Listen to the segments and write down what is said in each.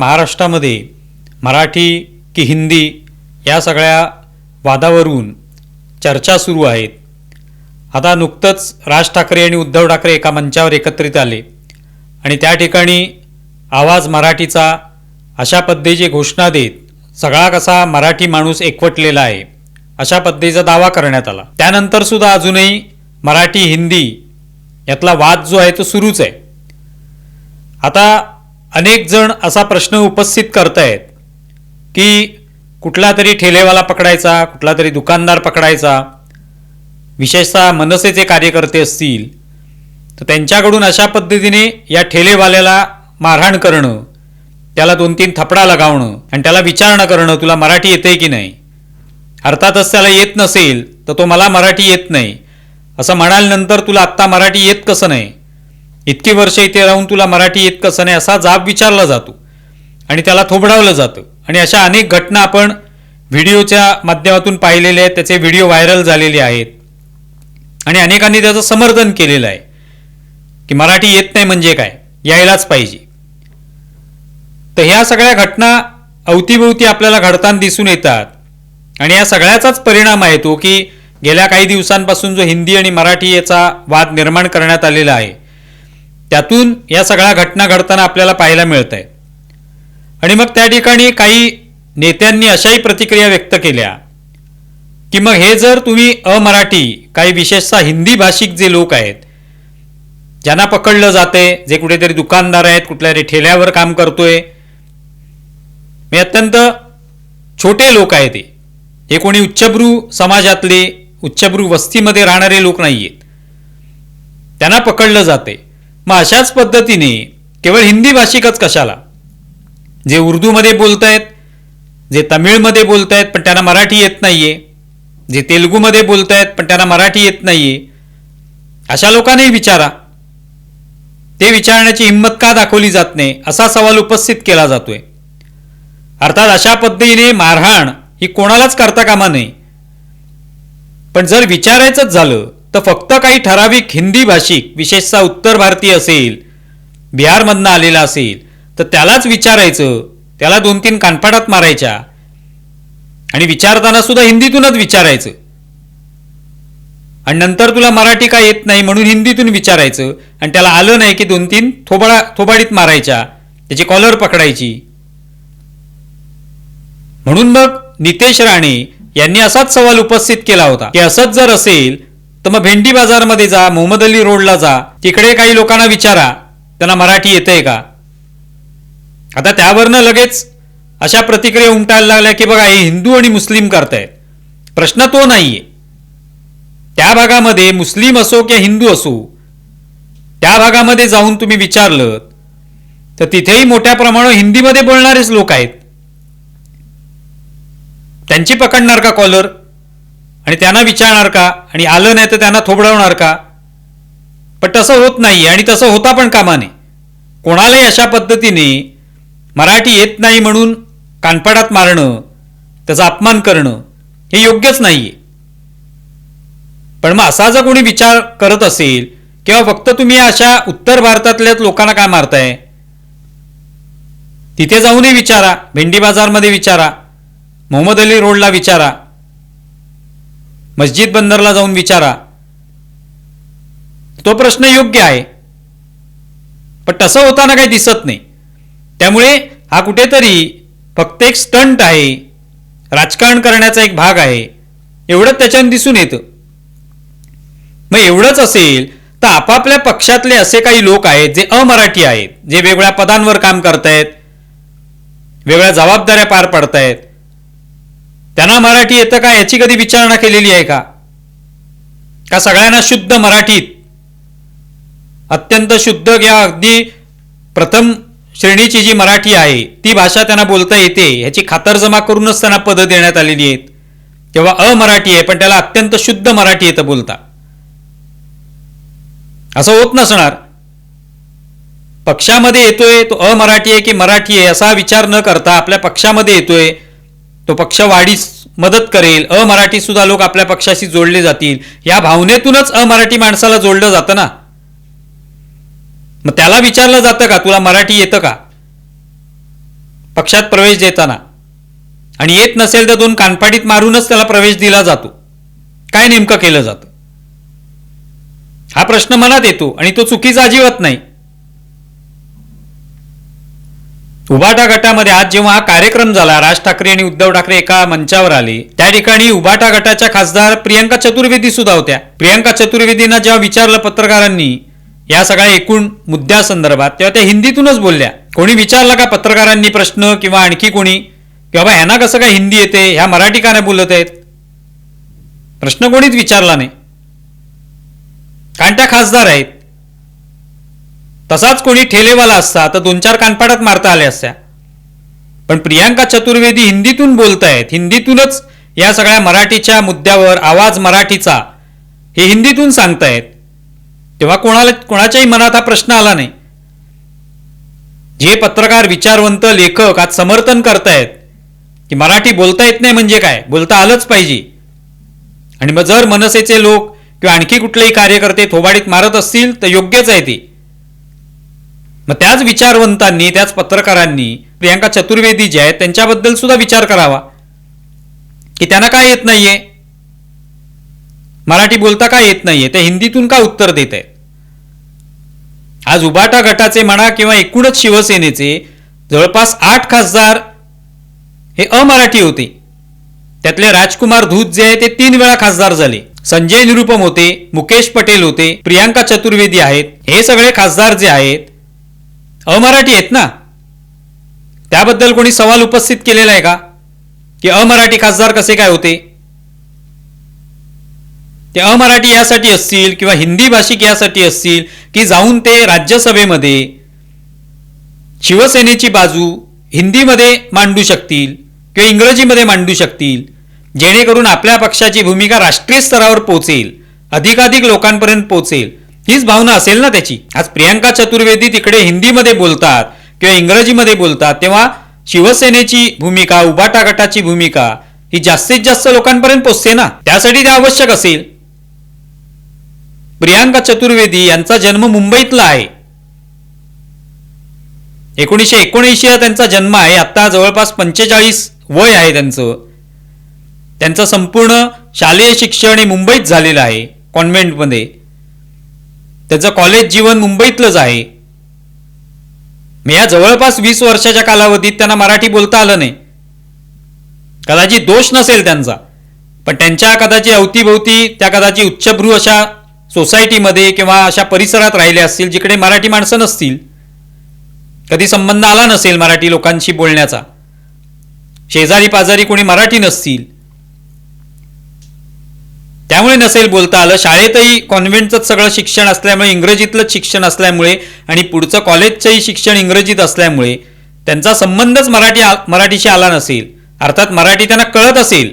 महाराष्ट्रामध्ये मराठी की हिंदी या सगळ्या वादावरून चर्चा सुरू आहेत. आता नुकतंच राज ठाकरे आणि उद्धव ठाकरे एका मंचावर एकत्रित आले. आणि त्या ठिकाणी आवाज मराठीचा अशा पद्धतीची घोषणा देत सगळा कसा मराठी माणूस एकवटलेला आहे अशा पद्धतीचा दावा करण्यात आला. त्यानंतर सुद्धा अजूनही मराठी हिंदी यातला वाद जो आहे तो सुरूच आहे. आता अनेक जण असा प्रश्न उपस्थित करतायत की कुठला तरी ठेलेवाला पकडायचा कुठला तरी दुकानदार पकडायचा विशेषतः मनसेचे कार्यकर्ते असतील तर त्यांच्याकडून अशा पद्धतीने या ठेलेवाल्याला मारहाण करणं त्याला दोन तीन थपडा लगावणं आणि त्याला विचारणं करणं तुला मराठी येते की नाही? अर्थातच त्याला येत नसेल तर तो मला मराठी येत नाही. असं म्हणाल्यानंतर तुला आत्ता मराठी येत कसं नाही? इतकी वर्ष इथे राहून तुला मराठी येत कसं नाही असा जाब विचारला जातो. आणि त्याला थोबडावलं जातं. आणि अशा अनेक घटना आपण व्हिडिओच्या माध्यमातून पाहिलेल्या आहेत. त्याचे व्हिडिओ व्हायरल झालेले आहेत. आणि अनेकांनी त्याचं समर्थन केलेलं आहे. की मराठी येत नाही म्हणजे काय? यायलाच पाहिजे. तर ह्या सगळ्या घटना अवतीभोवती आपल्याला घडताना दिसून येतात. आणि या सगळ्याचाच परिणाम आहे तो की गेल्या काही दिवसांपासून जो हिंदी आणि मराठी याचा वाद निर्माण करण्यात आलेला आहे. त्यातून या सगळ्या घटना घडताना आपल्याला पाहायला मिळत आहे आणि मग त्या ठिकाणी काही नेत्यांनी अशाही प्रतिक्रिया व्यक्त केल्या की मग हे जर तुम्ही अमराठी काही विशेषतः हिंदी भाषिक जे लोक आहेत ज्यांना पकडलं जाते जे कुठेतरी दुकानदार आहेत कुठल्या तरी ठेल्यावर काम करतोय मी अत्यंत छोटे लोक आहेत ते हे कोणी उच्चभ्रू समाजातले उच्चभ्रू वस्तीमध्ये राहणारे लोक नाही आहेत त्यांना पकडलं जाते मग अशाच पद्धतीने केवळ हिंदी भाषिकच कशाला? जे उर्दूमध्ये बोलत आहेत जे तमिळमध्ये बोलत आहेत पण त्यांना मराठी येत नाही आहे जे तेलुगूमध्ये आहेत पण त्यांना मराठी येत नाही आहे अशा लोकांनाही विचारा. ते विचारण्याची हिंमत का दाखवली जात नाही? असा सवाल उपस्थित केला जातोय. अर्थात अशा पद्धतीने मारहाण ही कोणालाच करता कामा नये. पण जर विचारायचंच झालं तर फक्त काही ठराविक हिंदी भाषिक विशेषतः उत्तर भारतीय असेल बिहारमधनं आलेला असेल तर त्यालाच विचारायचं. त्याला दोन तीन कानपाटात मारायच्या. आणि विचारताना सुद्धा हिंदीतूनच विचारायचं. आणि नंतर तुला मराठी काय येत नाही म्हणून हिंदीतून विचारायचं. आणि त्याला आलं नाही की दोन तीन थोबाडा थोबाडीत मारायच्या. त्याची कॉलर पकडायची. म्हणून मग नितेश राणे यांनी असाच सवाल उपस्थित केला होता. की असंच जर असेल तर मग भेंडी बाजारमध्ये जा मोहम्मद अली रोडला जा. तिकडे काही लोकांना विचारा. त्यांना मराठी येतंय का? आता त्यावरनं लगेच अशा प्रतिक्रिया उमटायला लागल्या की बघा हे हिंदू आणि मुस्लिम करतायत. प्रश्न तो नाहीये. त्या भागामध्ये मुस्लिम असो किंवा हिंदू असो त्या भागामध्ये जाऊन तुम्ही विचारलं तर तिथेही मोठ्या प्रमाणावर हिंदीमध्ये बोलणारेच लोक आहेत. त्यांची पकडणार का कॉलर? आणि त्यांना विचारणार का? आणि आलं नाही तर त्यांना थोबडवणार का? पण तसं होत नाही आणि तसं होता पण कामा नये कोणालाही अशा पद्धतीने मराठी येत नाही म्हणून कानपाडात मारणं त्याचा अपमान करणं हे योग्यच नाही आहे पण मग असा जर कोणी विचार करत असेल किंवा फक्त तुम्ही अशा उत्तर भारतातल्याच लोकांना काय मारताय? तिथे जाऊनही विचारा भेंडी बाजारमध्ये विचारा मोहम्मद अली रोडला विचारा. मस्जिद बंदरला जाऊन विचारा. तो प्रश्न योग्य आहे. पण तसं होताना काही दिसत नाही. त्यामुळे हा कुठेतरी फक्त एक स्टंट आहे. राजकारण करण्याचा एक भाग आहे. एवढंच त्याच्यानं दिसून येतं. मग एवढंच असेल तर आपापल्या पक्षातले असे काही लोक आहेत जे अमराठी आहेत जे वेगवेगळ्या पदांवर काम करतायत वेगळ्या जबाबदाऱ्या पार पडतायत. त्यांना मराठी येतं का? याची कधी विचारणा केलेली आहे का? का सगळ्यांना शुद्ध मराठीत? अत्यंत शुद्ध किंवा अगदी प्रथम श्रेणीची जी मराठी आहे ती भाषा त्यांना बोलता येते. ह्याची खातरजमा करूनच त्यांना पदं देण्यात आलेली आहेत. किंवा अमराठी आहे पण त्याला अत्यंत शुद्ध मराठी येतं बोलता. असं होत नसणार. पक्षामध्ये येतोय तो अमराठी आहे की मराठी आहे असा विचार न करता आपल्या पक्षामध्ये येतोय. तो पक्ष वाढीस मदत करेल. अमराठी सुद्धा लोक आपल्या पक्षाशी जोडले जातील. या भावनेतूनच अमराठी माणसाला जोडलं जातं ना? मग त्याला विचारलं जातं का तुला मराठी येतं का? पक्षात प्रवेश देताना. आणि येत नसेल तर दोन कानपाडीत मारूनच त्याला प्रवेश दिला जातो. काय नेमकं केलं जातं? हा प्रश्न मनात येतो आणि तो चुकीचा अजिबात नाही. उबाटा गटामध्ये आज जेव्हा हा कार्यक्रम झाला राज ठाकरे आणि उद्धव ठाकरे एका मंचावर आले त्या ठिकाणी उबाटा गटाच्या खासदार प्रियंका चतुर्वेदी सुद्धा होत्या. प्रियंका चतुर्वेदींना जेव्हा विचारलं पत्रकारांनी या सगळ्या एकूण मुद्द्यासंदर्भात तेव्हा त्या हिंदीतूनच बोलल्या. कोणी विचारलं का पत्रकारांनी प्रश्न किंवा आणखी कोणी? की बाबा ह्यांना कसं काय हिंदी येते? ह्या मराठी का नाही बोलत आहेत. प्रश्न कोणीच विचारला नाही. कारण त्या खासदार आहेत. तसाच कोणी ठेलेवाला असता तर दोन चार कानपाडात मारता आल्या असत्या. पण प्रियांका चतुर्वेदी हिंदीतून बोलतायत. हिंदीतूनच या सगळ्या मराठीच्या मुद्द्यावर आवाज मराठीचा हे हिंदीतून सांगतायत. तेव्हा कोणाला कोणाच्याही मनात हा प्रश्न आला नाही. जे पत्रकार विचारवंत लेखक आज समर्थन करतायत की मराठी बोलता येत नाही म्हणजे काय? बोलता आलंच पाहिजे. आणि मग जर मनसेचे लोक किंवा आणखी कुठलेही कार्यकर्ते थोबाडीत मारत असतील तर योग्यच आहे ते. मग त्याच विचारवंतांनी त्याच पत्रकारांनी प्रियांका चतुर्वेदी जे आहेत त्यांच्याबद्दल सुद्धा विचार करावा. की त्यांना काय येत नाहीये? मराठी बोलता का येत नाहीये? ते हिंदीतून का उत्तर देत आहेत? आज उबाटा गटाचे म्हणा किंवा एकूणच शिवसेनेचे जवळपास आठ खासदार हे अमराठी होते. त्यातले राजकुमार धूत जे आहे ते तीन वेळा खासदार झाले. संजय निरुपम होते मुकेश पटेल होते प्रियांका चतुर्वेदी आहेत. हे सगळे खासदार जे आहेत अमराठी आहेत ना? त्याबद्दल कोणी सवाल उपस्थित केलेला आहे का? की अमराठी खासदार कसे काय होते? ते अमराठी यासाठी असतील किंवा हिंदी भाषिक यासाठी असतील की जाऊन ते राज्यसभेमध्ये शिवसेनेची बाजू हिंदीमध्ये मांडू शकतील किंवा इंग्रजीमध्ये मांडू शकतील जेणेकरून आपल्या पक्षाची भूमिका राष्ट्रीय स्तरावर पोहोचेल अधिकाधिक लोकांपर्यंत पोहोचेल. हीच भावना असेल ना त्याची. आज प्रियांका चतुर्वेदी तिकडे हिंदीमध्ये बोलतात किंवा इंग्रजीमध्ये बोलतात तेव्हा शिवसेनेची भूमिका उबाटा गटाची भूमिका ही जास्तीत जास्त लोकांपर्यंत पोचते ना. त्यासाठी ते आवश्यक असेल. प्रियांका चतुर्वेदी यांचा जन्म मुंबईतला आहे. एकोणीसशे एकोणऐंशीला त्यांचा जन्म आहे. आता जवळपास पंचेचाळीस वय आहे त्यांचं. त्यांचं संपूर्ण शालेय शिक्षण हे मुंबईत झालेलं आहे कॉन्व्हेंटमध्ये. त्याचं कॉलेज जीवन मुंबईतलंच आहे. मी या जवळपास वीस वर्षाच्या कालावधीत त्यांना मराठी बोलता आलं नाही. कदाचित दोष नसेल त्यांचा पण त्यांच्या कदाचित अवतीभोवती त्या कदाचित उच्चभ्रू अशा सोसायटीमध्ये किंवा अशा परिसरात राहिले असतील जिकडे मराठी माणसं नसतील. कधी संबंध आला नसेल मराठी लोकांशी बोलण्याचा. शेजारी पाजारी कोणी मराठी नसतील. त्यामुळे नसेल बोलता आलं. शाळेतही कॉन्व्हेंटचंच सगळं शिक्षण असल्यामुळे इंग्रजीतलंच शिक्षण असल्यामुळे आणि पुढचं कॉलेजचंही शिक्षण इंग्रजीत असल्यामुळे त्यांचा संबंधच मराठी मराठीशी आला नसेल. अर्थात मराठी त्यांना कळत असेल.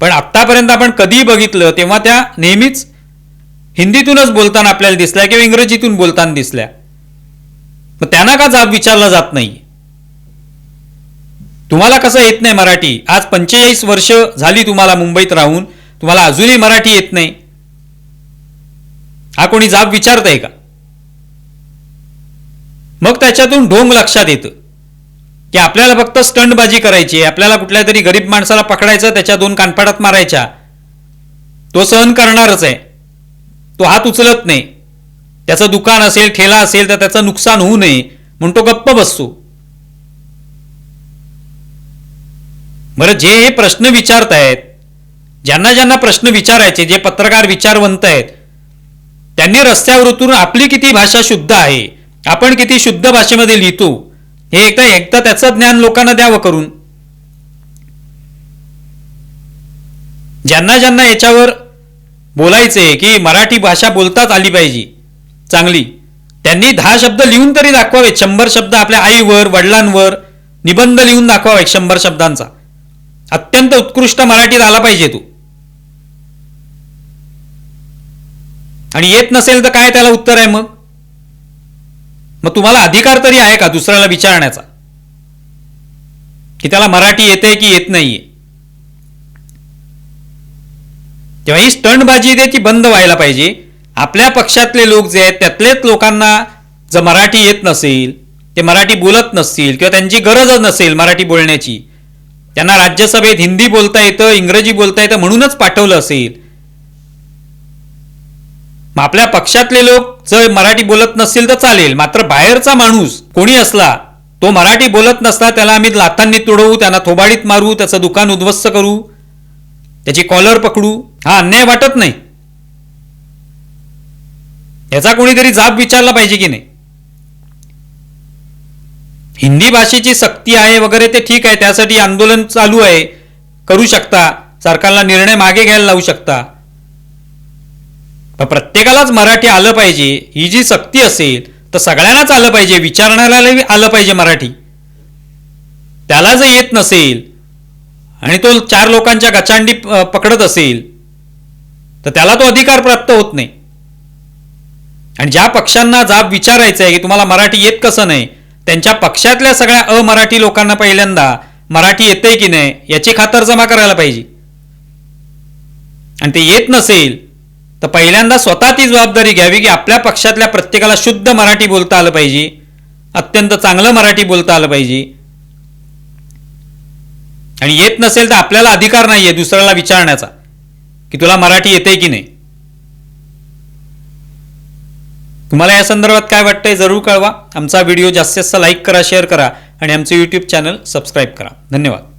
पण आत्तापर्यंत आपण कधीही बघितलं तेव्हा त्या नेहमीच हिंदीतूनच बोलताना आपल्याला दिसल्या किंवा इंग्रजीतून बोलताना दिसल्या. मग त्यांना का जाब विचारला जात नाही? तुम्हाला कसं येत नाही मराठी? आज पंचेचाळीस वर्ष झाली तुम्हाला मुंबईत राहून. तुम्हाला अजूनही मराठी येत नाही. हा कोणी जाब विचारत आहे का? मग त्याच्यातून ढोंग लक्षात येतं. की आपल्याला फक्त स्टंटबाजी करायची आहे. आपल्याला कुठल्या तरी गरीब माणसाला पकडायचं त्याच्या दोन कानपाडात मारायच्या. तो सहन करणारच आहे. तो हात उचलत नाही. त्याचं दुकान असेल ठेला असेल तर त्याचं नुकसान होऊ नये. म्हणून तो गप्प बसतो. बरं जे हे प्रश्न विचारतायत ज्यांना ज्यांना प्रश्न विचारायचे जे पत्रकार विचारवंत आहेत त्यांनी रस्त्यावर उतरून आपली किती भाषा शुद्ध आहे आपण किती शुद्ध भाषेमध्ये लिहितो हे एकदा एकदा त्याचं ज्ञान लोकांना द्यावं करून. ज्यांना ज्यांना याच्यावर बोलायचे की मराठी भाषा बोलताच आली पाहिजे चांगली त्यांनी दहा शब्द लिहून तरी दाखवावेत शंभर शब्द आपल्या आईवर वडिलांवर निबंध लिहून दाखवावेत शंभर शब्दांचा. अत्यंत उत्कृष्ट मराठीत आला पाहिजे तू. आणि येत नसेल तर काय त्याला उत्तर आहे मग? मग तुम्हाला अधिकार तरी आहे का दुसऱ्याला विचारण्याचा? की त्याला मराठी येते की येत नाहीये? तेव्हा ही स्टंटबाजी आहे ती बंद व्हायला पाहिजे. आपल्या पक्षातले लोक जे आहेत त्यातलेच लोकांना जर मराठी येत नसेल ते मराठी बोलत नसतील किंवा त्यांची गरज नसेल मराठी बोलण्याची त्यांना राज्यसभेत हिंदी बोलता येतं इंग्रजी बोलता येतं म्हणूनच पाठवलं असेल मग आपल्या पक्षातले लोक जर मराठी बोलत नसतील तर चालेल. मात्र बाहेरचा माणूस कोणी असला तो मराठी बोलत नसता त्याला आम्ही लाथांनी तुडवू त्यांना थोबाडीत मारू त्याचं दुकान उद्ध्वस्त करू त्याची कॉलर पकडू हा अन्याय वाटत नाही. याचा कोणीतरी जाब विचारला पाहिजे की नाही? हिंदी भाषेची सक्ती आहे वगैरे ते ठीक आहे त्यासाठी आंदोलन चालू आहे. करू शकता सरकारला निर्णय मागे घ्यायला लावू शकता. पण प्रत्येकालाच मराठी आलं पाहिजे. ही जी सक्ती असेल तर सगळ्यांनाच आलं पाहिजे. विचारणाऱ्यालाही आलं पाहिजे मराठी. त्याला जर येत नसेल आणि तो चार लोकांच्या गचांडी पकडत असेल तर त्याला तो अधिकार प्राप्त होत नाही. आणि ज्या पक्षांना जाब विचारायचं आहे की तुम्हाला मराठी येत कसं नाही त्यांच्या पक्षातल्या सगळ्या अमराठी लोकांना पहिल्यांदा मराठी येते की नाही याची खातरजमा करायला पाहिजे. आणि ते येत नसेल तर पहिल्यांदा स्वतः ती जबाबदारी घ्यावी की आपल्या पक्षातल्या प्रत्येकाला शुद्ध मराठी बोलता आलं पाहिजे अत्यंत चांगलं मराठी बोलता आलं पाहिजे. आणि येत नसेल तर आपल्याला अधिकार नाहीये दुसऱ्याला विचारण्याचा की तुला मराठी येते की नाही. तुम्हाला या संदर्भात काय वाटतंय जरूर कळवा. आमचा व्हिडिओ जास्तीत जास्त लाईक करा शेअर करा आणि आमचे यूट्यूब चॅनल सबस्क्राईब करा. धन्यवाद.